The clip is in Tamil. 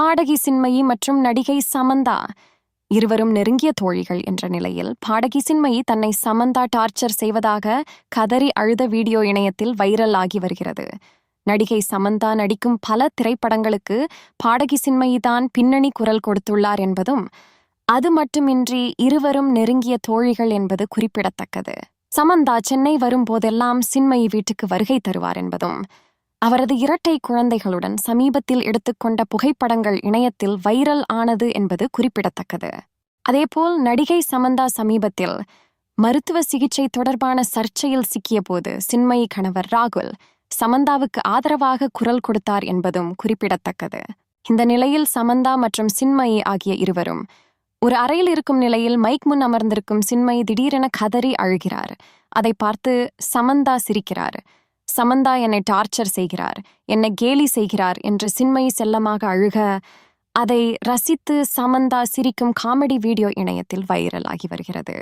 பாடகி சின்மயி மற்றும் நடிகை சமந்தா இருவரும் நெருங்கிய தோழிகள் என்ற நிலையில் பாடகி சின்மயி தன்னை சமந்தா டார்ச்சர் செய்வதாக கதறி அழுத வீடியோ இணையத்தில் வைரல் ஆகி வருகிறது. நடிகை சமந்தா நடிக்கும் பல திரைப்படங்களுக்கு பாடகி சின்மயி தான் பின்னணி குரல் கொடுத்துள்ளார் என்பதும் அது மட்டுமின்றி இருவரும் நெருங்கிய தோழிகள் என்பது குறிப்பிடத்தக்கது. சமந்தா சென்னை வரும்போதெல்லாம் சின்மயி வீட்டுக்கு வருகை தருவார் என்பதும் அவரது இரட்டை குழந்தைகளுடன் சமீபத்தில் எடுத்துக்கொண்ட புகைப்படங்கள் இணையத்தில் வைரல் ஆனது என்பது குறிப்பிடத்தக்கது. அதேபோல் நடிகை சமந்தா சமீபத்தில் மருத்துவ சிகிச்சை தொடர்பான சர்ச்சையில் சிக்கியபோது சின்மயி கணவர் ராகுல் சமந்தாவுக்கு ஆதரவாக குரல் கொடுத்தார் என்பதும் குறிப்பிடத்தக்கது. இந்த நிலையில் சமந்தா மற்றும் சின்மயி ஆகிய இருவரும் ஒரு அறையில் இருக்கும் நிலையில் மைக் முன் அமர்ந்திருக்கும் சின்மயி திடீரென கதறி அழுகிறார். அதை பார்த்து சமந்தா சிரிக்கிறார். சமந்தா என்னை டார்ச்சர் செய்கிறார் என்னை கேலி செய்கிறார் என்று சின்மை செல்லமாக அழுக அதை ரசித்து சமந்தா சிரிக்கும் காமெடி வீடியோ இணையத்தில் வைரல் ஆகி வருகிறது.